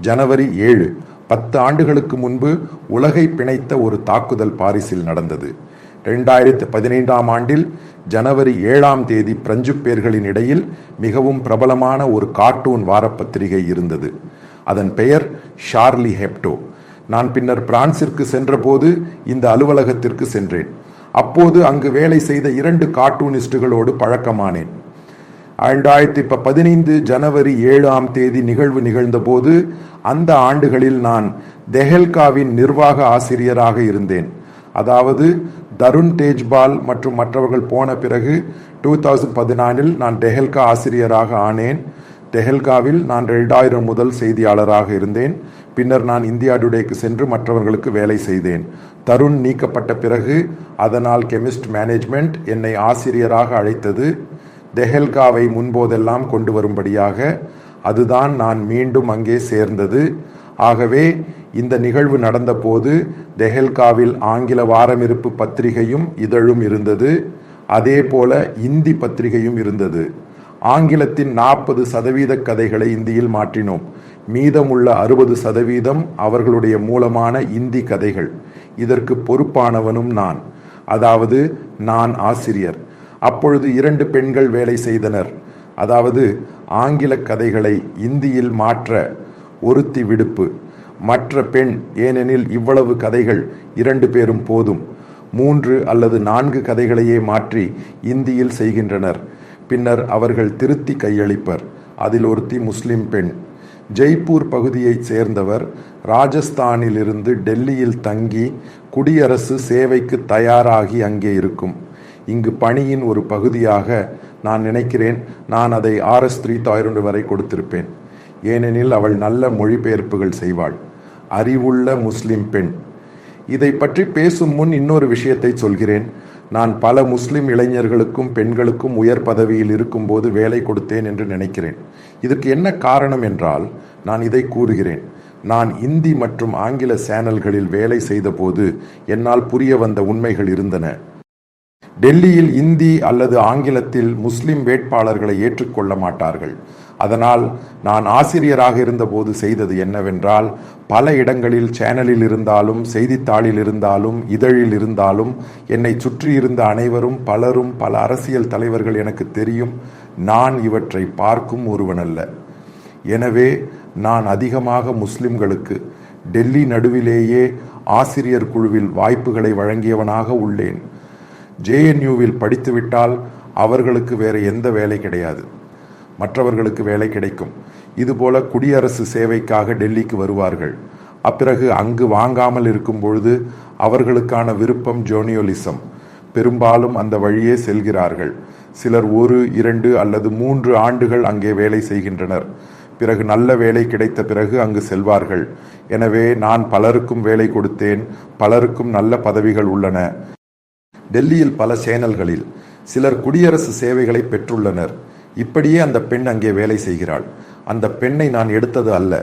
ஜனவரி ஏழு பத்து ஆண்டுகளுக்கு முன்பு உலகை பிணைத்த ஒரு தாக்குதல் பாரிஸில் நடந்தது. ரெண்டாயிரத்து பதினைந்தாம் ஆண்டில் ஜனவரி ஏழாம் தேதி பிரெஞ்சு பேர்களின் இடையில் மிகவும் பிரபலமான ஒரு கார்ட்டூன் வாரப்பத்திரிகை இருந்தது. அதன் பெயர் ஷார்லி ஹெப்டோ. நான் பின்னர் பிரான்சிற்கு சென்றபோது இந்த அலுவலகத்திற்கு சென்றேன். அப்போது அங்கு வேலை செய்த இரண்டு கார்ட்டூனிஸ்டுகளோடு பழக்கமானேன். ரெண்டாயிரத்தி இப்போ பதினைந்து ஜனவரி ஏழாம் தேதி நிகழ்வு நிகழ்ந்தபோது அந்த ஆண்டுகளில் நான் தெஹல்காவின் நிர்வாக ஆசிரியராக இருந்தேன். அதாவது தருண் தேஜ்பால் மற்றும் மற்றவர்கள் போன பிறகு டூ தௌசண்ட் பதினாலில் நான் டெஹல்கா ஆசிரியராக ஆனேன். டெஹல்காவில் நான் ரெண்டாயிரம் முதல் செய்தியாளராக இருந்தேன். பின்னர் நான் இந்தியா டுடேக்கு சென்று மற்றவர்களுக்கு வேலை செய்தேன். தருண் நீக்கப்பட்ட பிறகு அதனால் கெமிஸ்ட் மேனேஜ்மெண்ட் என்னை ஆசிரியராக அழைத்தது. தெஹல்காவை முன்போதெல்லாம் கொண்டு வரும்படியாக அதுதான் நான் மீண்டும் அங்கே சேர்ந்தது. ஆகவே இந்த நிகழ்வு நடந்தபோது தெஹல்காவில் ஆங்கில வாரமிருப்பு பத்திரிகையும் இதழும் இருந்தது. அதே போல இந்தி பத்திரிகையும் இருந்தது. ஆங்கிலத்தின் நாற்பது சதவீத கதைகளை இந்தியில் மாற்றினோம். மீதமுள்ள அறுபது சதவீதம் அவர்களுடைய மூலமான இந்தி கதைகள். இதற்கு பொறுப்பானவனும் நான். அதாவது நான் ஆசிரியர். அப்பொழுது இரண்டு பெண்கள் வேலை செய்தனர். அதாவது ஆங்கில கதைகளை இந்தியில் மாற்ற ஒருத்தி விடுப்பு. மற்ற பெண் ஏனெனில் இவ்வளவு கதைகள் இரண்டு பேரும் போதும். மூன்று அல்லது நான்கு கதைகளையே மாற்றி இந்தியில் செய்கின்றனர். பின்னர் அவர்கள் திருத்தி கையளிப்பர். அதில் ஒருத்தி முஸ்லிம் பெண். ஜெய்ப்பூர் பகுதியைச் சேர்ந்தவர் ராஜஸ்தானிலிருந்து டெல்லியில் தங்கி குடியரசு சேவைக்கு தயாராகி அங்கே இருக்கும். இங்கு பணியின் ஒரு பகுதியாக நான் நினைக்கிறேன். நான் அதை ஆர்எஸ் த்ரீ தாயிரண்டு வரை கொடுத்திருப்பேன். ஏனெனில் அவள் நல்ல மொழிபெயர்ப்புகள் செய்வாள். அறிவுள்ள முஸ்லிம் பெண். இதை பற்றி பேசும் முன் இன்னொரு விஷயத்தை சொல்கிறேன். நான் பல முஸ்லிம் இளைஞர்களுக்கும் பெண்களுக்கும் உயர் பதவியில் இருக்கும்போது வேலை கொடுத்தேன் என்று நினைக்கிறேன். இதற்கு என்ன காரணம் என்றால் நான் இதை கூறுகிறேன். நான் இந்தி மற்றும் ஆங்கில சேனல்களில் வேலை செய்தபோது என்னால் புரிய வந்த உண்மைகள் இருந்தன. டெல்லியில் இந்தி அல்லது ஆங்கிலத்தில் முஸ்லிம் வேட்பாளர்களை ஏற்றுக்கொள்ள மாட்டார்கள். அதனால் நான் ஆசிரியராக இருந்தபோது செய்தது என்னவென்றால் பல இடங்களில் சேனலில் இருந்தாலும் செய்தித்தாளில் இருந்தாலும் இதழில் இருந்தாலும் என்னை சுற்றியிருந்த அனைவரும் பலரும் பல அரசியல் தலைவர்கள் எனக்கு தெரியும். நான் இவற்றை பார்க்கும் ஒருவனல்ல. எனவே நான் அதிகமாக முஸ்லிம்களுக்கு டெல்லி நடுவிலேயே ஆசிரியர் குழுவில் வாய்ப்புகளை வழங்கியவனாக உள்ளேன். ஜேஎன்யூவில் படித்துவிட்டால் அவர்களுக்கு வேறு எந்த வேலை கிடையாது. மற்றவர்களுக்கு வேலை கிடைக்கும். இதுபோல குடியரசு சேவைக்காக டெல்லிக்கு வருவார்கள். அப்பிறகு அங்கு வாங்காமல் இருக்கும் பொழுது அவர்களுக்கான விருப்பம் ஜோனியோலிசம். பெரும்பாலும் அந்த வழியே செல்கிறார்கள். சிலர் ஒரு இரண்டு அல்லது மூன்று ஆண்டுகள் அங்கே வேலை செய்கின்றனர். பிறகு நல்ல வேலை கிடைத்த பிறகு அங்கு செல்வார்கள். எனவே நான் பலருக்கும் வேலை கொடுத்தேன். பலருக்கும் நல்ல பதவிகள் உள்ளன. டெல்லியில் பல சேனல்களில் சிலர் குடியரசு சேவைகளை பெற்றுள்ளனர். இப்படியே அந்த பெண் அங்கே வேலை செய்கிறாள். அந்த பெண்ணை நான் எடுத்தது அல்ல.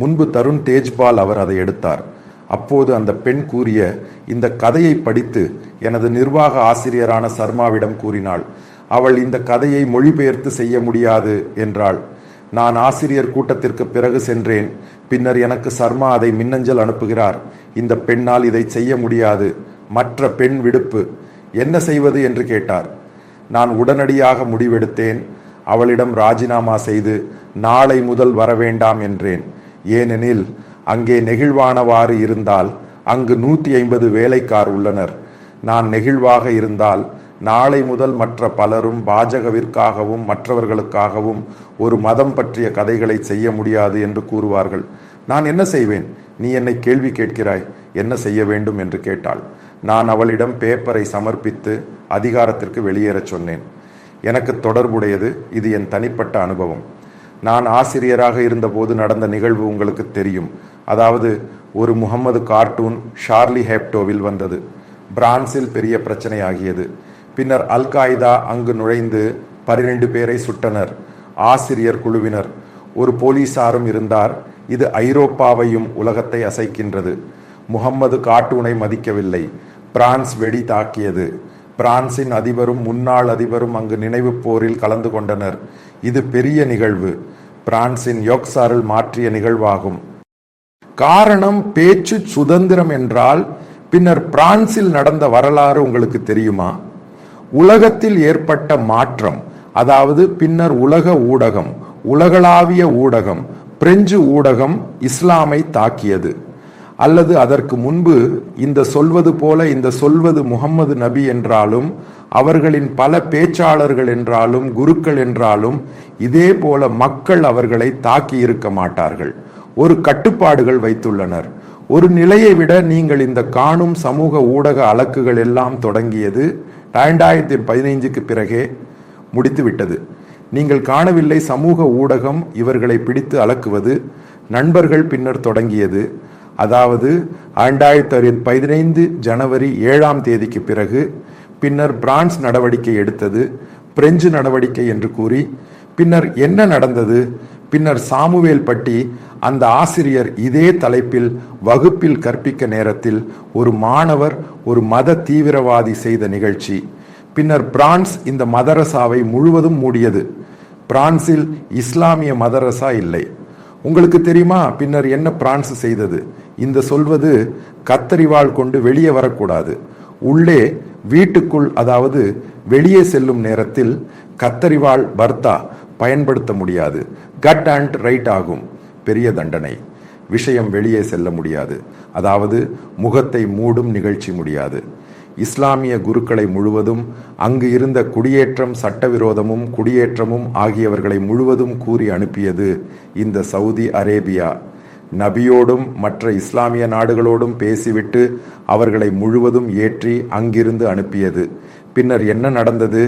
முன்பு தருண் தேஜ்பால் அவர் அதை எடுத்தார். அப்போது அந்த பெண் கூறிய இந்த கதையை படித்து எனது நிர்வாக ஆசிரியரான சர்மாவிடம் கூறினாள் அவள் இந்த கதையை மொழிபெயர்த்து செய்ய முடியாது என்றாள். நான் ஆசிரியர் கூட்டத்திற்கு பிறகு சென்றேன். பின்னர் எனக்கு சர்மா அதை மின்னஞ்சல் அனுப்புகிறார். இந்த பெண்ணால் இதை செய்ய முடியாது. மற்ற பெண் விடுப்பு. என்ன செய்வது என்று கேட்டார். நான் உடனடியாக முடிவெடுத்தேன். அவளிடம் ராஜினாமா செய்து நாளை முதல் வரவேண்டாம் என்றேன். ஏனெனில் அங்கே நெகிழ்வானவாறு இருந்தால் அங்கு நூற்றி ஐம்பது வேலைக்கார் உள்ளனர். நான் நெகிழ்வாக இருந்தால் நாளை முதல் மற்ற பலரும் பாஜகவிற்காகவும் மற்றவர்களுக்காகவும் ஒரு மதம் பற்றிய கதைகளை செய்ய முடியாது என்று கூறுவார்கள். நான் என்ன செய்வேன்? நீ என்னை கேள்வி கேட்கிறாய். என்ன செய்ய வேண்டும் என்று கேட்டாள். நான் அவளிடம் பேப்பரை சமர்ப்பித்து அதிகாரத்திற்கு வெளியேறச் சொன்னேன். எனக்கு தொடர்புடையது இது என் தனிப்பட்ட அனுபவம். நான் ஆசிரியராக இருந்தபோது நடந்த நிகழ்வு உங்களுக்கு தெரியும். அதாவது ஒரு முகமது கார்ட்டூன் ஷார்லி ஹேப்டோவில் வந்தது. பிரான்சில் பெரிய பிரச்சனையாகியது. பின்னர் அல் காய்தா அங்கு நுழைந்து பனிரெண்டு பேரை சுட்டனர். ஆசிரியர் குழுவினர். ஒரு போலீசாரும் இருந்தார். இது ஐரோப்பாவையும் உலகத்தை அசைக்கின்றது. முகம்மது கார்ட்டூனை மதிக்கவில்லை. பிரான்ஸ் வெடி தாக்கியது. பிரான்சின் அதிபரும் முன்னாள் அதிபரும் அங்கு நினைவு போரில் கலந்து கொண்டனர். இது பெரிய நிகழ்வு. பிரான்சின் யோக்சாரில் மாற்றிய நிகழ்வாகும். காரணம் பேச்சு சுதந்திரம் என்றால் பின்னர் பிரான்சில் நடந்த வரலாறு உங்களுக்கு தெரியுமா? உலகத்தில் ஏற்பட்ட மாற்றம் அதாவது பின்னர் உலக ஊடகம் உலகளாவிய ஊடகம் பிரெஞ்சு ஊடகம் இஸ்லாமை தாக்கியது. அல்லது அதற்கு முன்பு இந்த சொல்வது போல இந்த சொல்வது முகம்மது நபி என்றாலும் அவர்களின் பல பேச்சாளர்கள் என்றாலும் குருக்கள் என்றாலும் இதே போல மக்கள் அவர்களை தாக்கி இருக்க மாட்டார்கள். ஒரு கட்டுப்பாடுகள் வைத்துள்ளனர். ஒரு நிலையை விட நீங்கள் இந்த காணும் சமூக ஊடக அலக்குகள் எல்லாம் தொடங்கியது இரண்டாயிரத்தி பதினைஞ்சுக்கு பிறகே முடித்துவிட்டது. நீங்கள் காணவில்லை சமூக ஊடகம் இவர்களை பிடித்து அலக்குவது. நண்பர்கள் பின்னர் தொடங்கியது. அதாவது இரண்டாயிரத்தி பதினைந்து ஜனவரி ஏழாம் தேதிக்கு பிறகு பின்னர் பிரான்ஸ் நடவடிக்கை எடுத்தது பிரெஞ்சு நடவடிக்கை என்று கூறி பின்னர் என்ன நடந்தது? பின்னர் சாமுவேல் பட்டி அந்த ஆசிரியர் இதே தலைப்பில் வகுப்பில் கற்பிக்க நேரத்தில் ஒரு மாணவர் ஒரு மத தீவிரவாதி செய்த நிகழ்ச்சி. பின்னர் பிரான்ஸ் இந்த மதரசாவை முழுவதும் மூடியது. பிரான்சில் இஸ்லாமிய மதரசா இல்லை. உங்களுக்கு தெரியுமா? பின்னர் என்ன பிரான்ஸ் செய்தது? இந்த சொல்வது கத்தரிவாள் கொண்டு வெளியே வரக்கூடாது. உள்ளே வீட்டுக்குள் அதாவது வெளியே செல்லும் நேரத்தில் கத்தரிவாள் பர்த்தா பயன்படுத்த முடியாது. கட் அண்ட் ரைட் ஆகும். பெரிய தண்டனை. விஷயம் வெளியே செல்ல முடியாது. அதாவது முகத்தை மூடும் நிகழ்ச்சி முடியாது. இஸ்லாமிய குருக்களை முழுவதும் அங்கு இருந்த குடியேற்றம் சட்டவிரோதமும் குடியேற்றமும் ஆகியவர்களை முழுவதும் கூறி அனுப்பியது இந்த சவுதி அரேபியா. நபியோடும் மற்ற இஸ்லாமிய நாடுகளோடும் பேசிவிட்டு அவர்களை முழுவதும் ஏற்றி அங்கிருந்து அனுப்பியது. பின்னர் என்ன நடந்தது?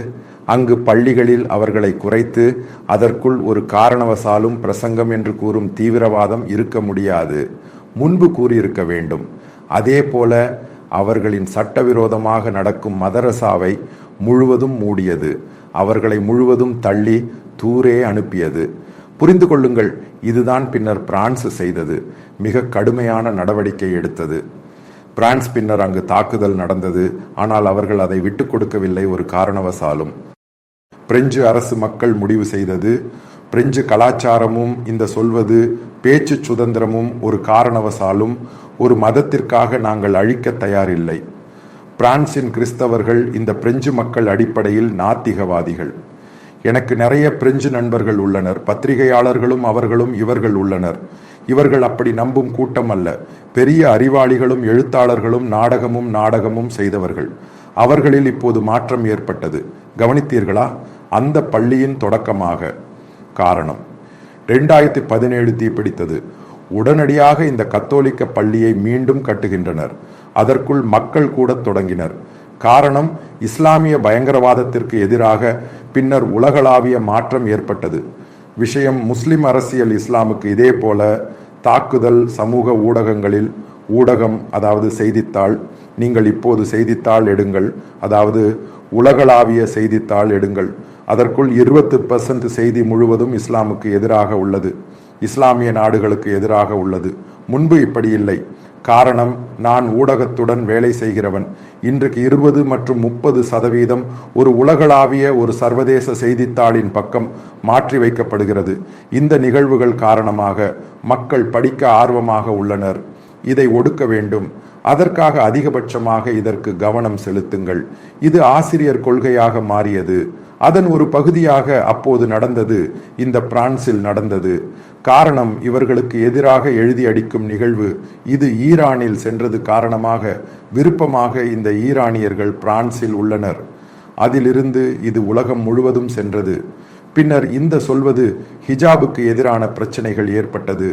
அங்கு பள்ளிகளில் அவர்களை குறைத்து அதற்குள் ஒரு காரணவசாலும் பிரசங்கம் என்று கூறும் தீவிரவாதம் இருக்க முடியாது. முன்பு கூறியிருக்க வேண்டும். அதே போல அவர்களின் சட்டவிரோதமாக நடக்கும் மதரசாவை முழுவதும் மூடியது. அவர்களை முழுவதும் தள்ளி தூரே அனுப்பியது. புரிந்து கொள்ளுங்கள் இதுதான் பின்னர் பிரான்ஸ் செய்தது. மிக கடுமையான நடவடிக்கை எடுத்தது. பிரான்ஸ் பின்னர் அங்கு தாக்குதல் நடந்தது. ஆனால் அவர்கள் அதை விட்டுக் கொடுக்கவில்லை ஒரு காரணவசாலும். பிரெஞ்சு அரசு மக்கள் முடிவு செய்தது பிரெஞ்சு கலாச்சாரமும் இந்த சொல்வது பேச்சு சுதந்திரமும் ஒரு காரணவசாலும் ஒரு மதத்திற்காக நாங்கள் அழிக்க தயாரில்லை. பிரான்சின் கிறிஸ்தவர்கள் இந்த பிரெஞ்சு மக்கள் அடிப்படையில் நாத்திகவாதிகள். எனக்கு நிறைய பிரெஞ்சு நண்பர்கள் உள்ளனர். பத்திரிகையாளர்களும் அவர்களும் இவர்கள் உள்ளனர். இவர்கள் அப்படி நம்பும் கூட்டம் அல்ல பெரிய அறிவாளிகளும் எழுத்தாளர்களும் நாடகமும் நாடகமும் செய்தவர்கள். அவர்களில் இப்போது மாற்றம் ஏற்பட்டது. கவனித்தீர்களா? அந்த பள்ளியின் தொடக்கமாக. காரணம். ரெண்டாயிரத்தி பதினேழு தீப்பிடித்தது. உடனடியாக இந்த கத்தோலிக்க பள்ளியை மீண்டும் கட்டுகின்றனர். அதற்குள் மக்கள் கூட தொடங்கினர். காரணம் இஸ்லாமிய பயங்கரவாதத்திற்கு எதிராக பின்னர் உலகளாவிய மாற்றம் ஏற்பட்டது. விஷயம் முஸ்லிம் அரசியல் இஸ்லாமுக்கு இதே போல தாக்குதல் சமூக ஊடகங்களில் ஊடகம் அதாவது செய்தித்தாள் நீங்கள் இப்போது செய்தித்தாள் எடுங்கள் அதாவது உலகளாவிய செய்தித்தாள் எடுங்கள். அதற்குள் இருபத்து பர்சன்ட் செய்தி முழுவதும் இஸ்லாமுக்கு எதிராக உள்ளது. இஸ்லாமிய நாடுகளுக்கு எதிராக உள்ளது. முன்பு இப்படி இல்லை. காரணம் நான் ஊடகத்துடன் வேலை செய்கிறவன். இன்றைக்கு இருபது மற்றும் முப்பது சதவீதம் ஒரு உலகளாவிய ஒரு சர்வதேச செய்தித்தாளின் பக்கம் மாற்றி வைக்கப்படுகிறது. இந்த நிகழ்வுகள் காரணமாக மக்கள் படிக்க ஆர்வமாக உள்ளனர். இதை ஒடுக்க வேண்டும். அதற்காக அதிகபட்சமாக இதற்கு கவனம் செலுத்துங்கள். இது ஆசிரியர் கொள்கையாக மாறியது. அதன் ஒரு பகுதியாக அப்போது நடந்தது இந்த பிரான்சில் நடந்தது. காரணம் இவர்களுக்கு எதிராக எழுதி அடிக்கும் நிகழ்வு இது ஈரானில் சென்றது காரணமாக விருப்பமாக இந்த ஈரானியர்கள் பிரான்சில் உள்ளனர். அதிலிருந்து இது உலகம் முழுவதும் சென்றது. பின்னர் இந்த சொல்வது ஹிஜாபுக்கு எதிரான பிரச்சனைகள் ஏற்பட்டது.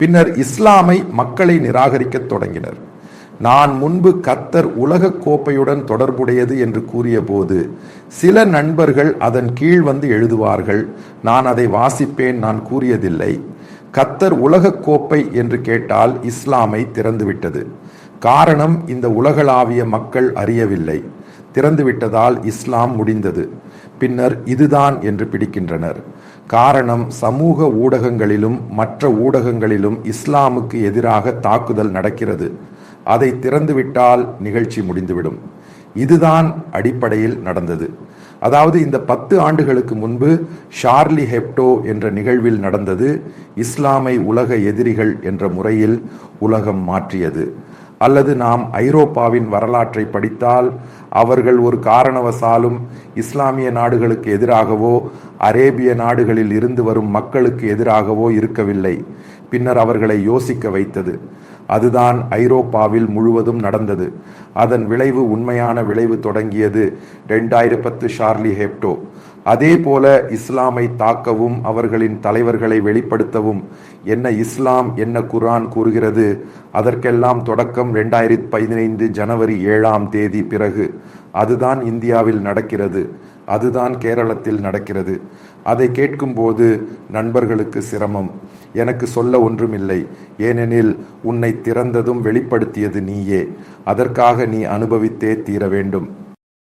பின்னர் இஸ்லாமை மக்களை நிராகரிக்கத் தொடங்கினர். நான் முன்பு கத்தர் உலக கோப்பையுடன் தொடர்புடையது என்று கூறியபோது சில நண்பர்கள் அதன் கீழ் வந்து எழுதுவார்கள் நான் அதை வாசிப்பேன் நான் கூறியதில்லை. கத்தர் உலக கோப்பை என்று கேட்டால் இஸ்லாமை திறந்துவிட்டது. காரணம் இந்த உலகளாவிய மக்கள் அறியவில்லை. திறந்துவிட்டதால் இஸ்லாம் முடிந்தது. பின்னர் இதுதான் என்று பிடிக்கின்றனர். காரணம் சமூக ஊடகங்களிலும் மற்ற ஊடகங்களிலும் இஸ்லாமுக்கு எதிராக தாக்குதல் நடக்கிறது. அதை திறந்துவிட்டால் நிகழ்ச்சி முடிந்துவிடும். இதுதான் அடிப்படையில் நடந்தது. அதாவது இந்த பத்து ஆண்டுகளுக்கு முன்பு ஷார்லி ஹெப்டோ என்ற நிகழ்வில் நடந்தது இஸ்லாமை உலக எதிரிகள் என்ற முறையில் உலகம் மாற்றியது. அல்லது நாம் ஐரோப்பாவின் வரலாற்றை படித்தால் அவர்கள் ஒரு காரணவசாலும் இஸ்லாமிய நாடுகளுக்கு எதிராகவோ அரேபிய நாடுகளில் இருந்து வரும் மக்களுக்கு எதிராகவோ இருக்கவில்லை. பின்னர் அவர்களை யோசிக்க வைத்தது. அதுதான் ஐரோப்பாவில் முழுவதும் நடந்தது. அதன் விளைவு உண்மையான விளைவு தொடங்கியது ரெண்டாயிரத்தி பத்து ஷார்லி ஹெப்டோ. அதே போல இஸ்லாமை தாக்கவும் அவர்களின் தலைவர்களை வெளிப்படுத்தவும் என்ன இஸ்லாம் என்ன குரான் கூறுகிறது அதற்கெல்லாம் தொடக்கம் ரெண்டாயிரத்தி பதினைந்து ஜனவரி ஏழாம் தேதி பிறகு. அதுதான் இந்தியாவில் நடக்கிறது அதுதான் கேரளத்தில் நடக்கிறது. அதை கேட்கும்போது நண்பர்களுக்கு சிரமம். எனக்கு சொல்ல ஒன்றுமில்லை. ஏனெனில் உன்னை திறந்ததும் வெளிப்படுத்தியது நீயே. அதற்காக நீ அனுபவித்தே தீர வேண்டும்